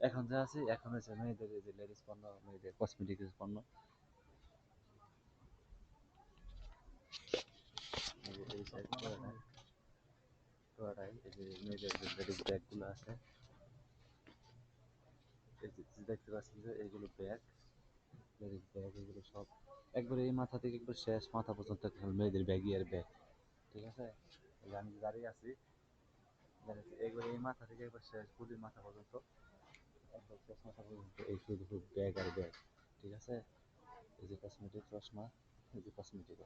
এখন যা আছে এখন হচ্ছে মেয়েদের যে লেডিস পণ্য মেয়েদের কসমেটিক্স পণ্য। এইগুলো ব্যাগ লেডিস ব্যাগ এগুলো সব। এই মাথা থেকে শেষ মাথা পর্যন্ত মেয়েদের ব্যাগ ঠিক আছে? আমি দাঁড়িয়ে আছি, একবারে এই মাথা থেকে একবার শেষ পুলির মাথা পর্যন্ত একবার শেষ মাথা পর্যন্ত এই শুধু শুধু ব্যাগ আর ব্যাগ ঠিক আছে এই যে কসমেটিক চশমা এই যে কসমেটিক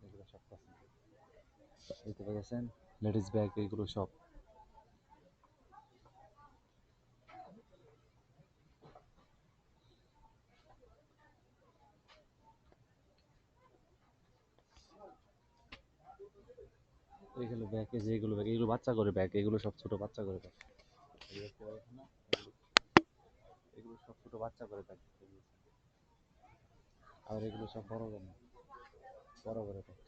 এগুলো সব কসমেটিক দেখতে পেয়েছেন লেডিস ব্যাগ এগুলো সব এগুলো ব্যাগ এই যে এগুলো বাচ্চা করে ব্যাগ এগুলো সব ছোট বাচ্চা করে না, এগুলো সব ছোট বাচ্চা করে ব্যাগ আর এগুলো সব বড় বড় বড় বড় ব্যাগ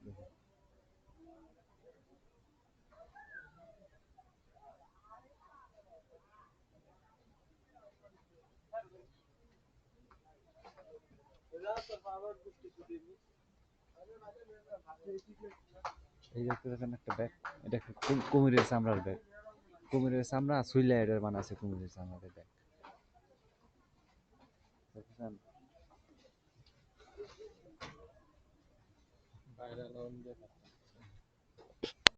দেখুন এই দেখতে দেখেন একটা ব্যাগ এটা একটা কুমিরের চামড়ার ব্যাগ কুমিরের চামড়া সুইলা এটার বানাচ্ছে কুমিরের চামড়ার ব্যাগ দেখেন